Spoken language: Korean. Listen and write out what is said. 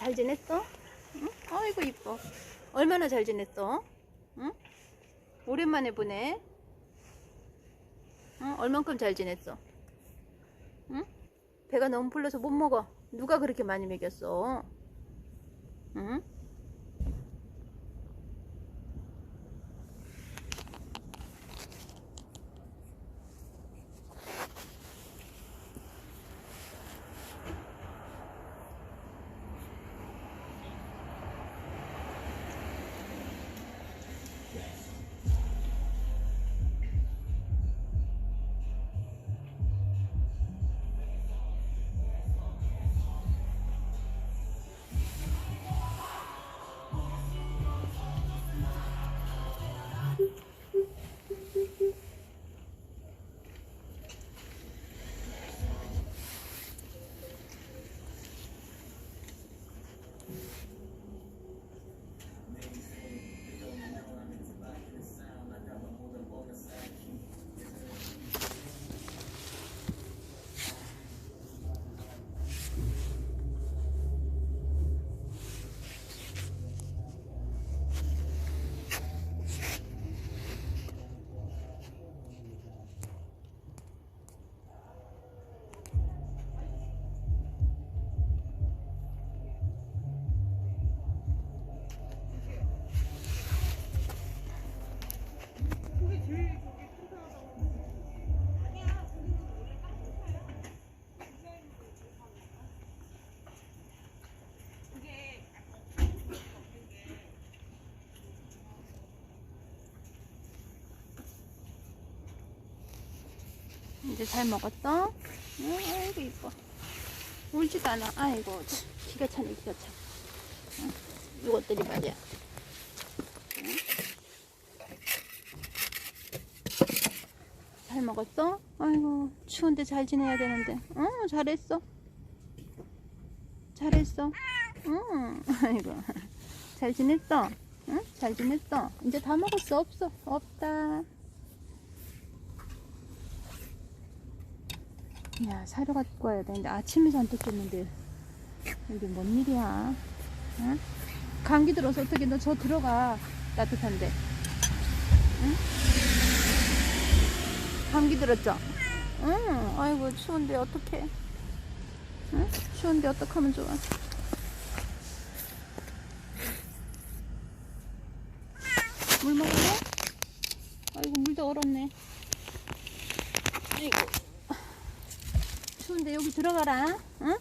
잘 지냈어? 응? 아이고 이뻐. 얼마나 잘 지냈어? 응? 오랜만에 보네. 응? 얼만큼 잘 지냈어? 응? 배가 너무 불러서 못 먹어. 누가 그렇게 많이 먹였어? 응? 이제 잘 먹었어? 응, 아이고 이뻐. 울지도 않아. 아이고 참, 기가 차네 기가 차. 응? 이것들이 말이야. 응? 잘 먹었어? 아이고 추운데 잘 지내야 되는데. 응 잘했어. 잘했어. 응 아이고 잘 지냈어? 응? 잘 지냈어? 이제 다 먹었어? 없어? 없다. 야, 사료 갖고 와야 되는데 아침에 잔뜩 줬는데 이게 뭔 일이야? 응? 감기 들어서 어떻게 너 저 들어가 따뜻한데? 응? 감기 들었죠? 응, 아이고 추운데 어떡해? 응? 추운데 어떡하면 좋아? 물 먹을래? 아이고 물도 얼었네. 아이고. 추운데 여기 들어가라. 응?